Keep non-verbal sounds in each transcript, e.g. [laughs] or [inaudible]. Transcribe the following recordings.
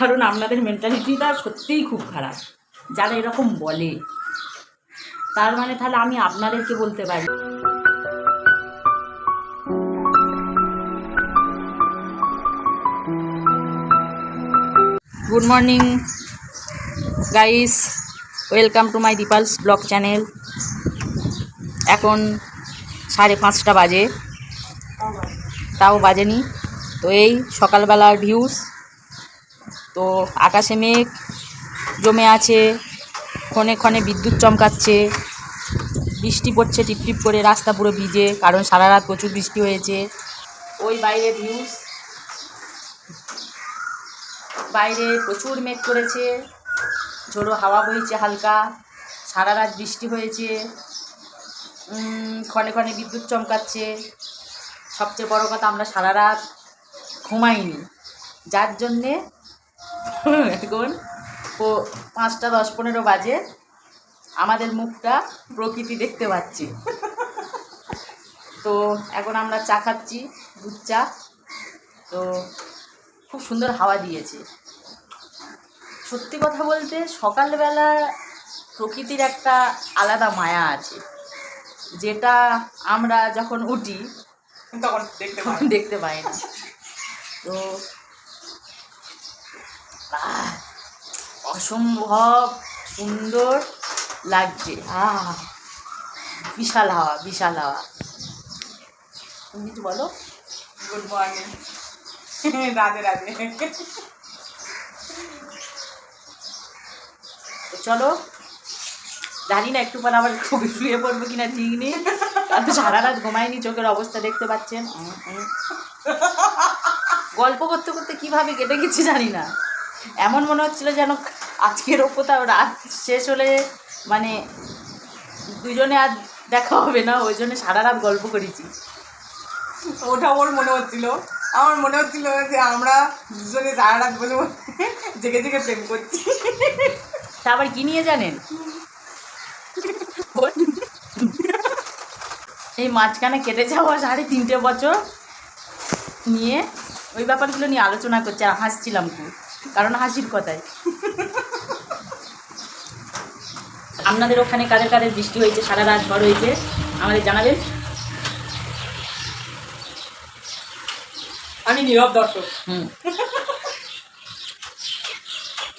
কারণ আপনাদের মেন্টালিটিটা সত্যিই খুব খারাপ। যারা এরকম বলে, তার মানে তাহলে আমি আপনাদেরকে বলতে পারি। Good morning guys welcome to my Dipal's blog channel এখন সাড়ে পাঁচটা বাজে। তাও বাজেনি। তো এই সকালবেলার ভিউস তো আকাশে মেঘ জমে আছে, ক্ষণে ক্ষণে বিদ্যুৎ চমকাচ্ছে। বৃষ্টি পড়ছে টিপটিপ করে, রাস্তা পুরো ভিজে, কারণ সারা রাত প্রচুর বৃষ্টি হয়েছে। ওই বাইরে ভিউস বাইরে প্রচুর মেঘ করেছে, ঝোড়ো হাওয়া বইছে হালকা, সারা রাত বৃষ্টি হয়েছে। ক্ষণে ক্ষণে বিদ্যুৎ চমকাচ্ছে। সবচেয়ে বড় কথা, আমরা সারা রাত ঘুমাইনি। যার জন্যে এখন ও পাঁচটা দশ পনেরো বাজে। আমাদের মুখটা প্রকৃতি দেখতে পাচ্ছি। তো এখন আমরা চা খাচ্ছি দুধ চা। তো খুব সুন্দর হাওয়া দিয়েছে। সত্যি কথা বলতে সকালবেলা প্রকৃতির একটা আলাদা মায়া আছে। যেটা আমরা যখন উঠি তখন দেখতে পাই। না। তো অসম্ভব সুন্দর লাগছে। আহ বিশাল হাওয়া বিশাল হাওয়া। তুমি কিছু বলো। Good morning [laughs] Radhe Radhe. চলো জানি না একটু পর আবার খুবই শুয়ে পড়ব কিনা ঠিক নেই। কারণ সারা রাত ঘুমায়নি চোখের অবস্থা দেখতে পাচ্ছেন। গল্প করতে করতে কীভাবে কেটে গেছি জানি না। এমন মনে হচ্ছিল যেন আজকের কোথাও রাত শেষ হলে মানে দুজনে আর দেখা হবে না ওই জন্য সারা রাত গল্প করেছি। ওটা ওর মনে হচ্ছিল। আমার মনে হচ্ছিল যে আমরা দুজনে সারা রাত বসে বসে জেগে জেগে প্রেম করছি। তা আবার কি নিয়ে জানেন? এই মাঝখানে কেটে যাওয়া সাড়ে তিনটে বছর নিয়ে ওই ব্যাপারগুলো নিয়ে আলোচনা করছে আর হাসছিলাম খুব। কারণ হাসির কথায় আপনাদের ওখানে কাদের কাদের বৃষ্টি হয়েছে? সারা রাত ঝড় হয়েছে। আমাদের জানাবেন। আমি নীরব দর্শক। হুম।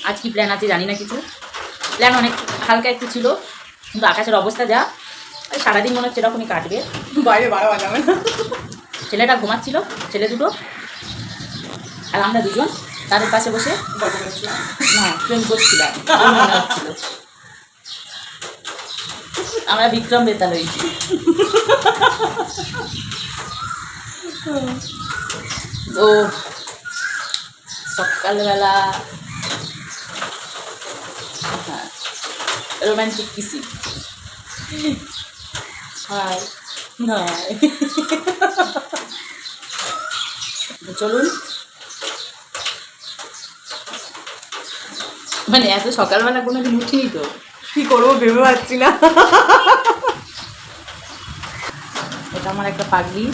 আজ কি প্ল্যান আছে জানি না কিছু। প্ল্যান অনেক হালকা একটু ছিল কিন্তু আকাশের অবস্থা যা সারাদিন মনে হচ্ছে এরকমই কাটবে। বাইরে বারো বাজাবে না। ছেলেটা ঘুমাচ্ছিল ছেলে দুটো আর আমরা দুজন। তাদের পাশে বসে না, প্রেম করছিলাম আমরা বিক্রম বেতাল হয়েছি তো সকালবেলা হ্যাঁ রোম্যান্টিক কিসি হাই। তো চলুন মানে এত সকালবেলা কোনো দিন উঠিনি তো। কি করব ভেবে পাচ্ছি না। এটা আমার একটা পাগলি।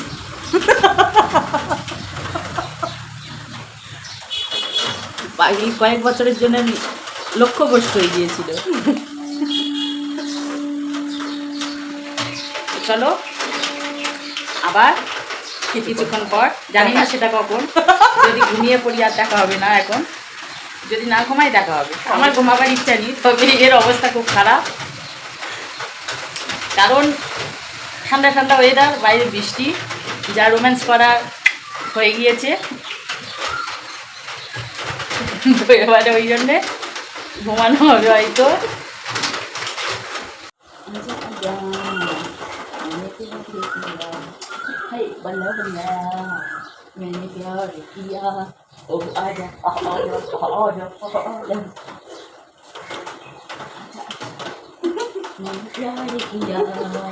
পাগড়ি কয়েক বছরের জন্য লক্ষ্যভ্রষ্ট হয়ে গিয়েছিল। চলো আবার কিছুক্ষণ পর জানি না সেটা কখন। যদি ঘুমিয়ে পড়ি আর দেখা হবে না এখন। যদি না ঘুমাই, দেখা হবে। আমার ঘুমাবার ইচ্ছা নেই, তবে এর অবস্থা খুব খারাপ। কারণ ঠান্ডা ঠান্ডা ওয়েদার বাইরে বৃষ্টি, যা রোম্যান্স করা হয়ে গিয়েছে। এবারে ওই জন্যে ঘুমানো হবে হয়তো। النار فيها أبعد أحد أحد أحد من خلالها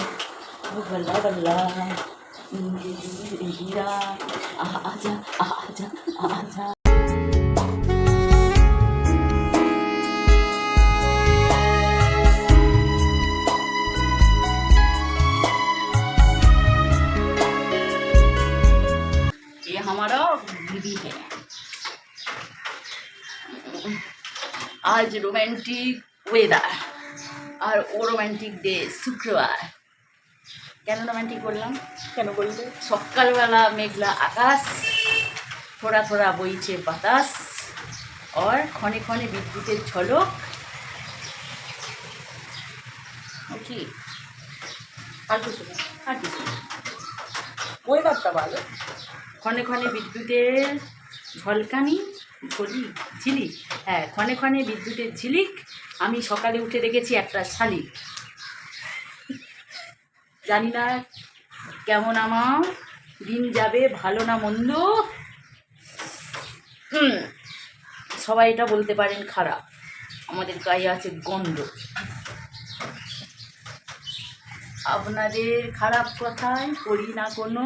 بلا بلا من جزيرة أحد أحد أحد আজ রোম্যান্টিক ওয়েদার আর ও রোম্যান্টিক ডে শুক্রবার। কেন রোম্যান্টিক করলাম কেন বললে? সকালবেলা মেঘলা আকাশ থোড়া থোড়া বইছে বাতাস और ক্ষণে ক্ষণে বিদ্যুতের ঝলক। কি? আর কিছু না। আর কিছু না। ওয়েদারটা ভালো। ক্ষণে ক্ষণে বিদ্যুতের ঝলকানি। ঝলি ঝিলিক। হ্যাঁ ক্ষণে ক্ষণে বিদ্যুতের ঝিলিক, আমি সকালে উঠে দেখেছি একটা শালিক। জানি না কেমন আমার, দিন যাবে ভালো না মন্দ। সবাই এটা বলতে পারেন খারাপ। আমাদের গায়ে আছে গন্ধ। আপনাদের খারাপ কথায় করি না কোনো।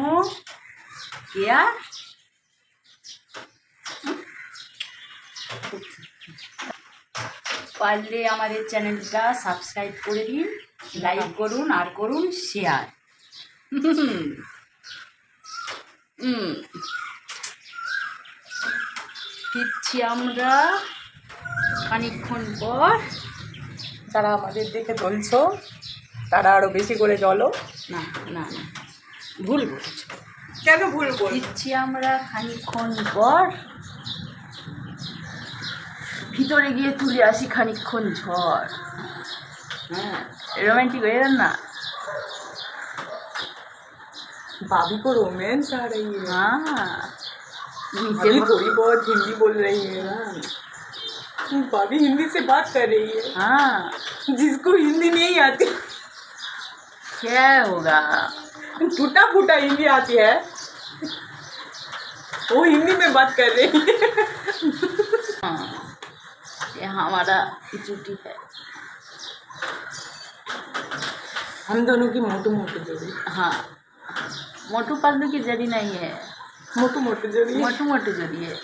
কেয়ার পারলে আমাদের চ্যানেলটা সাবস্ক্রাইব করে দিন লাইক করুন আর করুন শেয়ার ফিরছি আমরা খানিকক্ষণ পর। যারা আমাদের দেখে চলছো তারা আরও বেশি করে চলো না না না। ভুল বলছো। কেন ভুল বল ফিরছি আমরা খানিকক্ষণ পর। ভিতরে গিয়ে তুলে আসি খানিকক্ষণ ঝড় হ্যাঁ রোমান্টিক হয়ে যান না भाभी को रोमांस आ रही है हाँ नीचे भाभी थोड़ी बहुत हिंदी बोल रही है ना भाभी हिंदी से बात कर रही है हाँ जिसको हिंदी नहीं आती क्या होगा टूटा फूटा हिंदी आती है वो हिंदी में बात कर रही है हाँ ये हमारा चुटी है। हम दोनों की मोटू मोटू जोड़ी। हाँ। मोटू पतलू की जड़ी नहीं है। मोटू मोटू जोड़ी मोटू मोटू जड़ी है।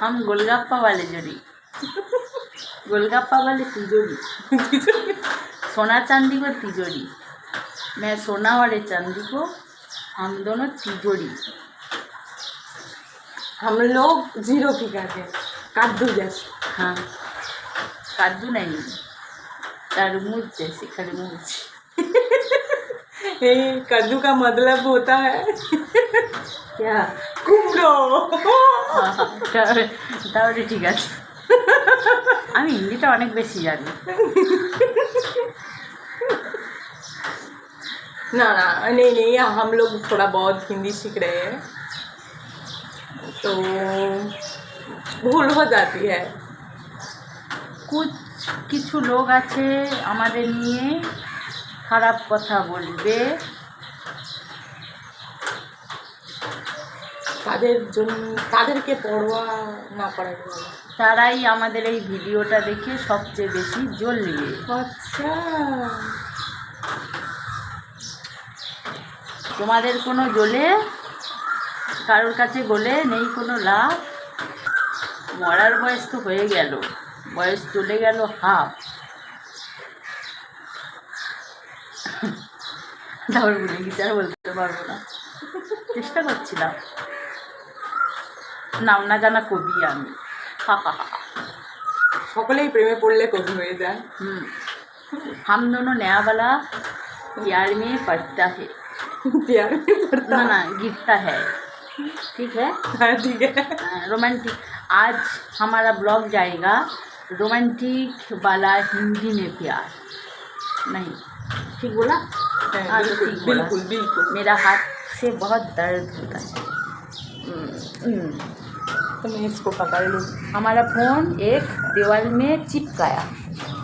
हम गोलगप्पा वाले जड़ी। गोलगप्पा वाले तिजोरी। सोना चांदी को तिजोरी। मैं सोना वाले चांदी को हम दोनों तिजोरी। हम लोग ज़ीरो की करते हैं। कद्दू जैसे हाँ कद्दू नहीं तरबूज जैसे खरबूज ये कद्दू का मतलब होता है क्या कुमड़ो হ্যাঁ, তাহলে তাহলে ঠিক আছে আমি হিন্দিটা অনেক বেশি জানি ना ना नहीं नहीं हम लोग थोड़ा बहुत हिंदी सीख रहे हैं तो भूल हो जाती है কুচ কিছু লোক আছে আমাদের নিয়ে খারাপ কথা বলবে তাদের জন্য তাদেরকে পড়োয়া না করার জন্য তারাই আমাদের এই ভিডিওটা দেখে সবচেয়ে বেশি জ্বলবে আচ্ছা তোমাদের কোনো জ্বলে কারোর কাছে বলে নেই কোনো লাভ মরার বয়স তো হয়ে গেল বয়স চলে গেল হাফ তারপর বলে কিছু আর বলতে পারবো না চেষ্টা করছিলাম নাম না জানা কবি আমি হা হা হা সকলেই প্রেমে পড়লে কবি হয়ে যায় हम्म हम दोनों नया वाला प्यार में पड़ता है प्यार में पड़ता ना ना गिरता है ठीक है हाँ ठीक है रोमांटिक आज हमारा ब्लॉग जाएगा रोमांटिक वाला हिंदी में प्यार। नहीं ठीक बोला? हाँ, हाँ, तो बिल्कुल ठीक बोला। बिल्कुल बिल्कुल। मेरा हाथ से बहुत दर्द होता है। हम्म, हम्म। तो मैं इसको पकड़ लूँ। हमारा फ़ोन एक दीवार में चिपकाया।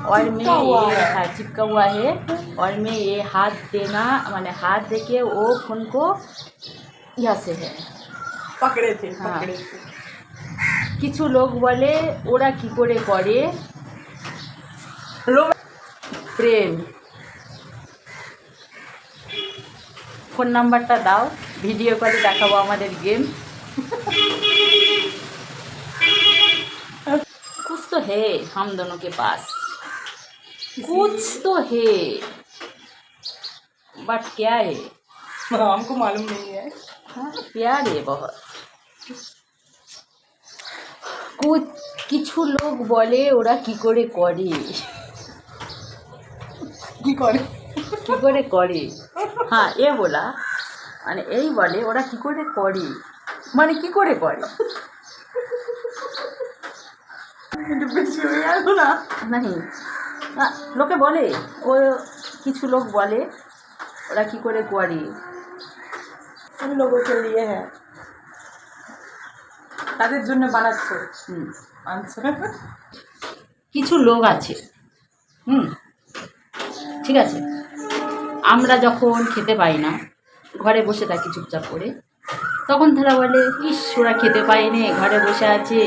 और मैं ये है। हाँ चिपका हुआ है। और मैं ये हाथ देना मैंने हाथ देके वो फ़ोन को यहाँ से है। पकड़े थे हाँ। पकड़े थे। কিছু লোক বলে ওরা কি করে করে रो- প্রেম ফোন নাম্বারটা দাও ভিডিও কলে দেখাবো আমাদের গেম कुछ तो है हम दोनों के पास कुछ तो है बट क्या है हमको मालूम नहीं है हाँ, प्यार है बहुत কু- কিছু লোক বলে ওরা কি করে করে। কি করে? কি করে করে? হ্যাঁ এ বলা। মানে এই বলে ওরা কি করে করে। মানে কি করে করে? না? লোকে বলে ও কিছু লোক বলে ওরা কি করে করে? লোক হ্যাঁ। তাদের জন্য বানাচ্ছ। কিছু লোক আছে। হুম, ঠিক আছে। আমরা যখন খেতে পাই না, ঘরে বসে থাকি চুপচাপ করে, তখন তারা বলে, ইস, ওরা খেতে পায়নি, ঘরে বসে আছে,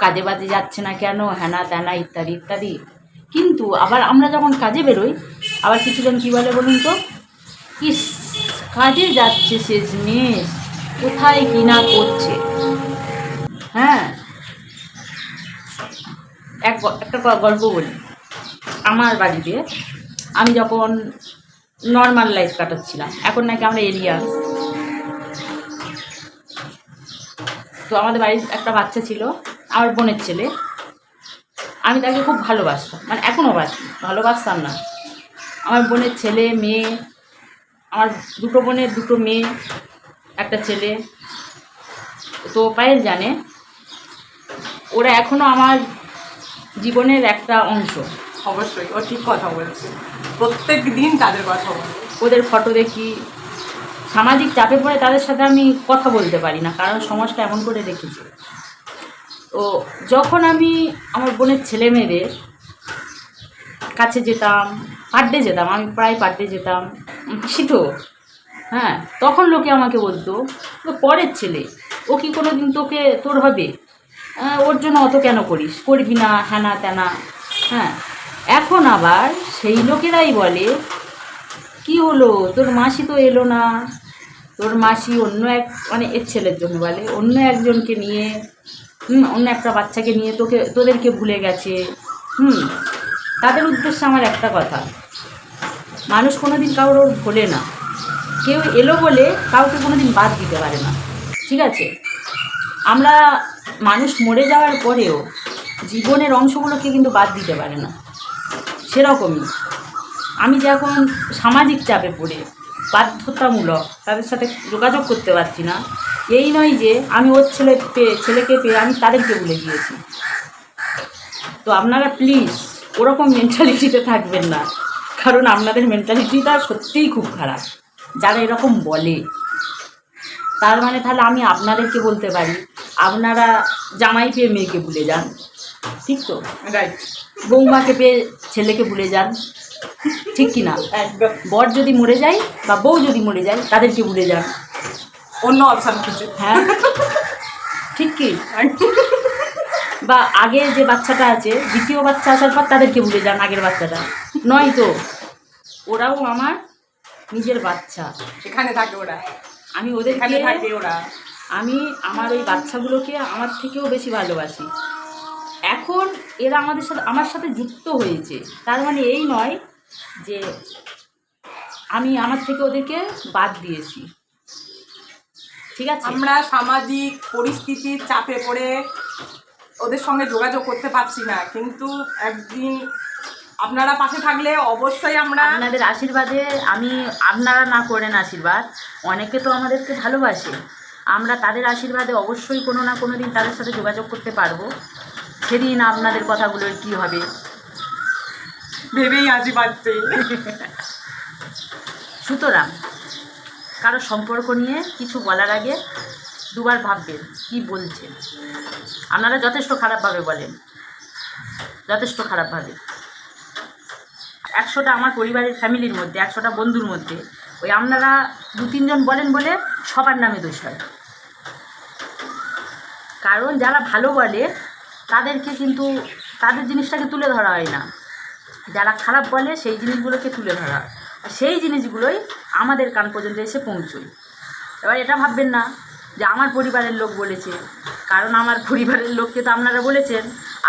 কাজে বাজে যাচ্ছে না কেন, হ্যানা ত্যানা ইত্যাদি ইত্যাদি। কিন্তু আবার আমরা যখন কাজে বেরোই, আবার কিছুজন কী বলে বলুন তো? ইস, কাজে যাচ্ছে শেষমেশ কোথায় কিনা করছে? হ্যাঁ। এক একটা গল্প বলি। আমার বাড়িতে আমি যখন নর্মাল লাইফ কাটাচ্ছিলাম, এখন নাকি আমরা এরিয়া তো আমাদের বাড়ির একটা বাচ্চা ছিল, আমার বোনের ছেলে। আমি তাকে খুব ভালোবাসতাম মানে এখনও বাসি ভালোবাসতাম না। আমার বোনের ছেলে, মেয়ে, আমার দুটো বোনের দুটো মেয়ে, একটা ছেলে। তো পায়েল জানে ওরা এখনও আমার জীবনের একটা অংশ। অবশ্যই ও ঠিক কথা বলছে। প্রত্যেক দিন তাদের কথা বলে। ওদের ফটো দেখি সামাজিক চাপে পড়ে তাদের সাথে আমি কথা বলতে পারি না কারণ সমাজটা এমন করে রেখেছে। তো যখন আমি আমার বোনের ছেলে মেয়েদের কাছে যেতাম পাড্ডে যেতাম আমি প্রায় পাড্ডে যেতাম পিসি তো হ্যাঁ তখন লোকে আমাকে বলতো "ও পরের ছেলে ও কি কোনো দিন তোকে তোর হবে? ওর জন্য অত কেন করিস? করবি না হ্যানা ত্যানা হ্যাঁ। এখন আবার সেই লোকেরাই বলে, কি হলো? তোর মাসি তো এলো না। তোর মাসি অন্য এক মানে এর ছেলের জন্য বলে, অন্য একজনকে নিয়ে, হুম, অন্য একটা বাচ্চাকে নিয়ে তোকে, তোদেরকে ভুলে গেছে। হুম, তাদের উদ্দেশ্যে আমার একটা কথা। মানুষ কোনো দিন কারোর ভোলে না। কেউ এলো বলে কাউকে কোনো দিন বাদ দিতে পারে না। ঠিক আছে? আমরা মানুষ মরে যাওয়ার পরেও জীবনের অংশগুলোকে কিন্তু বাদ দিতে পারে না। সেরকমই। আমি যে এখন সামাজিক চাপে পড়ে, বাধ্যতামূলক, তাদের সাথে যোগাযোগ করতে পারছি না, এই নয় যে আমি ওর ছেলে পেয়ে ছেলেকে পেয়ে আমি তাদেরকে ভুলে গিয়েছি। তো আপনারা প্লিজ ওরকম মেন্টালিটিতে থাকবেন না, কারণ আপনাদের মেন্টালিটিটা সত্যিই খুব খারাপ। যারা এরকম বলে, তার মানে তাহলে আমি আপনাদেরকে বলতে পারি আপনারা জামাই পেয়ে মেয়েকে ভুলে যান। ঠিক তো? রাইট বৌমাকে পেয়ে ছেলেকে ভুলে যান। ঠিক কি না? একদম। বর যদি মরে যায় বা বউ যদি মরে যায় তাদেরকে ভুলে যান। অন্য অপশান খুঁজে। হ্যাঁ। ঠিক কি? বা আগের যে বাচ্চাটা আছে দ্বিতীয় বাচ্চা আসার পর তাদেরকে ভুলে যান আগের বাচ্চাটা। নয় তো? ওরাও আমার নিজের বাচ্চা। এখানে থাকে ওরা। আমি ওদের এখানে থাকে ওরা। আমি আমার ওই বাচ্চাগুলোকে আমার থেকেও বেশি ভালোবাসি। এখন এরা আমাদের সাথে আমার সাথে যুক্ত হয়েছে। তার মানে এই নয় যে আমি আমার থেকে ওদেরকে বাদ দিয়েছি। ঠিক আছে? আমরা সামাজিক পরিস্থিতির চাপে পড়ে ওদের সঙ্গে যোগাযোগ করতে পারছি না। কিন্তু একদিন আপনারা পাশে থাকলে অবশ্যই আমরা আপনাদের আশীর্বাদে আমি আপনারা না করেন আশীর্বাদ অনেকে তো আমাদেরকে ভালোবাসে। আমরা তাদের আশীর্বাদে অবশ্যই কোনো না কোনো দিন তাদের সাথে যোগাযোগ করতে পারব। সেদিন আপনাদের কথাগুলোর কী হবে? ভেবেই আজি পাচ্ছে সুতরাং কারও সম্পর্ক নিয়ে কিছু বলার আগে দুবার ভাববেন কি বলছেন? আপনারা যথেষ্ট খারাপভাবে বলেন। যথেষ্ট খারাপভাবে। একশোটা আমার পরিবারের ফ্যামিলির মধ্যে একশোটা বন্ধুর মধ্যে ওই আপনারা দু তিনজন বলেন বলে সবার নামে দোষ হয়। কারণ যারা ভালো বলে, তাদেরকে কিন্তু তাদের জিনিসটাকে তুলে ধরা হয় না। যারা খারাপ বলে, সেই জিনিসগুলোকে তুলে ধরা হয়। আর সেই জিনিসগুলোই আমাদের কান পর্যন্ত এসে পৌঁছয়। এবার এটা ভাববেন না যে আমার পরিবারের লোক বলেছে, কারণ আমার পরিবারের লোককে তো আপনারা বলেছেন,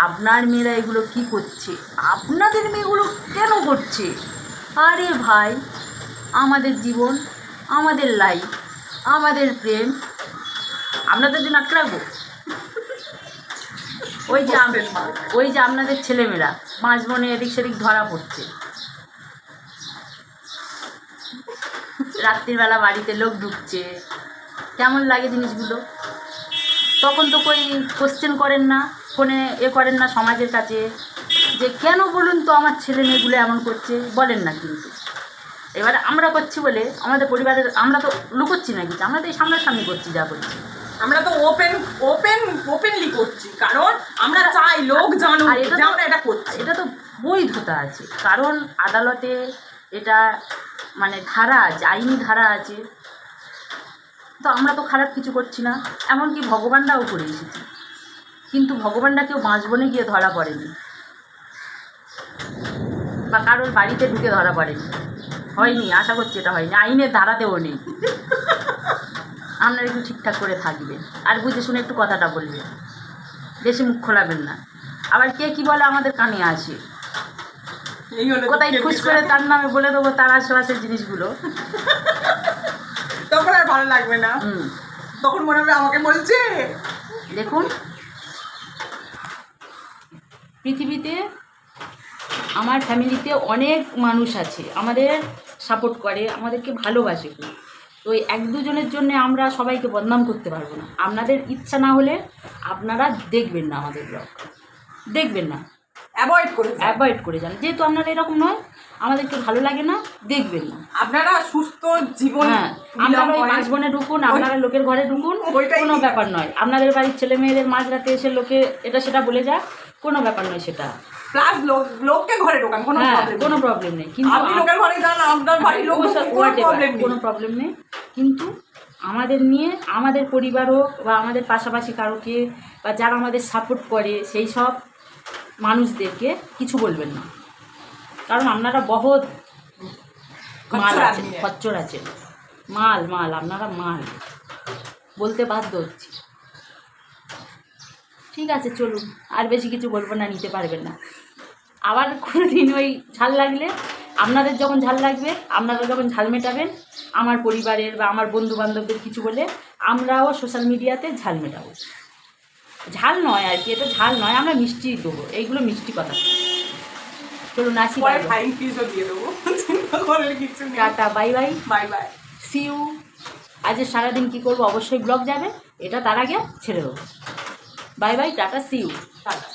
আপনার মেয়েরা এগুলো কি করছে? আপনাদের মেয়েগুলো কেন করছে? আরে ভাই আমাদের জীবন, আমাদের লাইফ আমাদের প্রেম। আপনাদের জন্য আটকে রাখব? ওই যে ওই যে আপনাদের ছেলেমেয়েরা, মাঝ বনে এদিক সেদিক ধরা পড়ছে। রাত্রিবেলা বাড়িতে লোক ঢুকছে। কেমন লাগে জিনিসগুলো? তখন তো কই কোশ্চেন করেন না ফোনে এ করেন না সমাজের কাছে। যে কেন বলুন তো আমার ছেলে মেয়েগুলো এমন করছে? বলেন না কিন্তু। এবারে আমরা করছি বলে আমাদের পরিবারের আমরা তো লুকোচ্ছি না কিছু আমরা তো এই সামনাসামনি করছি যা করছি। আমরা তো ওপেন ওপেন ওপেনলি করছি কারণ আমরা চাই লোক জানুক আর এটা যে তো- আমরা এটা করছি। এটা তো বৈধতা আছে কারণ আদালতে এটা মানে ধারা আছে আইনি ধারা আছে। তো আমরা তো খারাপ কিছু করছি না এমনকি ভগবানরাও করে এসেছি। কিন্তু ভগবানরা কেউ বাঁচবনে গিয়ে ধরা পড়েনি। বা কারোর বাড়িতে ঢুকে ধরা পড়েনি। হয়নি আশা করছি এটা হয়নি। আইনের ধারাতেও নেই। আপনারা একটু ঠিকঠাক করে থাকবেন। আর বুঝে শুনে একটু কথাটা বলবেন। বেশি মুখ খোলাবেন না। আবার কে কি বলে আমাদের কানে হলো কোথায় খুশ করে তার নামে বলে দেবো তার আশেপাশের জিনিসগুলো? তখন আর ভালো লাগবে না। তখন মনে হবে আমাকে বলছে। দেখুন পৃথিবীতে আমার ফ্যামিলিতে অনেক মানুষ আছে। আমাদের সাপোর্ট করে আমাদেরকে ভালোবাসে খুব। তো এক দুজনের জন্য আমরা সবাইকে বদনাম করতে পারব না। আপনাদের ইচ্ছা না হলে আপনারা দেখবেন না আমাদের ব্লগ দেখবেন না। অ্যাভয়েড করে অ্যাভয়েড করে যান। যেহেতু আপনারা এরকম নয় আমাদেরকে ভালো লাগে না দেখবেন না। আপনারা সুস্থ জীবন হ্যাঁ আপনারা ওই। মাঝ বনে ঢুকুন আপনারা লোকের ঘরে ঢুকুন কোনো ব্যাপার নয়। আপনাদের বাড়ির ছেলে মেয়েদের মাঝরাতে এসে লোকে এটা সেটা বলে যাক কোনো ব্যাপার নয় সেটা। প্লাস লোক লোককে ঘরে ঢোকান কোনো হ্যাঁ কোনো প্রবলেম নেই। কিন্তু আপনি লোকের ঘরে যান আপনার বাড়ির লোক কোনো প্রবলেম নেই। কোনো প্রবলেম নেই। কিন্তু আমাদের নিয়ে আমাদের পরিবার হোক বা আমাদের পাশাপাশি কারোকে বা যারা আমাদের সাপোর্ট করে সেই সব মানুষদেরকে কিছু বলবেন না। কারণ আপনারা বহুত মাল আছে খচ্চর আছে মাল মাল আপনারা মাল। বলতে বাধ্য হচ্ছি। ঠিক আছে চলুন। আর বেশি কিছু বলব না নিতে পারবেন না। আবার কোনো দিন ওই ঝাল লাগলে আপনাদের যখন ঝাল লাগবে আপনারা যখন ঝাল মেটাবেন আমার পরিবারের বা আমার বন্ধু বান্ধবদের কিছু বলে আমরাও সোশ্যাল মিডিয়াতে ঝাল মেটাবো। ঝাল নয় আর কি এটা ঝাল নয় আমরা মিষ্টি দেবো। এইগুলো মিষ্টি কথা। চলুন আসি ফাইন ফিজও দিয়ে দেবো। কিছু tata bye bye bye bye see you আজ সারাদিন কী করব? অবশ্যই ব্লগ যাবে। এটা তার আগে ছেড়ে দেবো। Bye bye tata see you tata.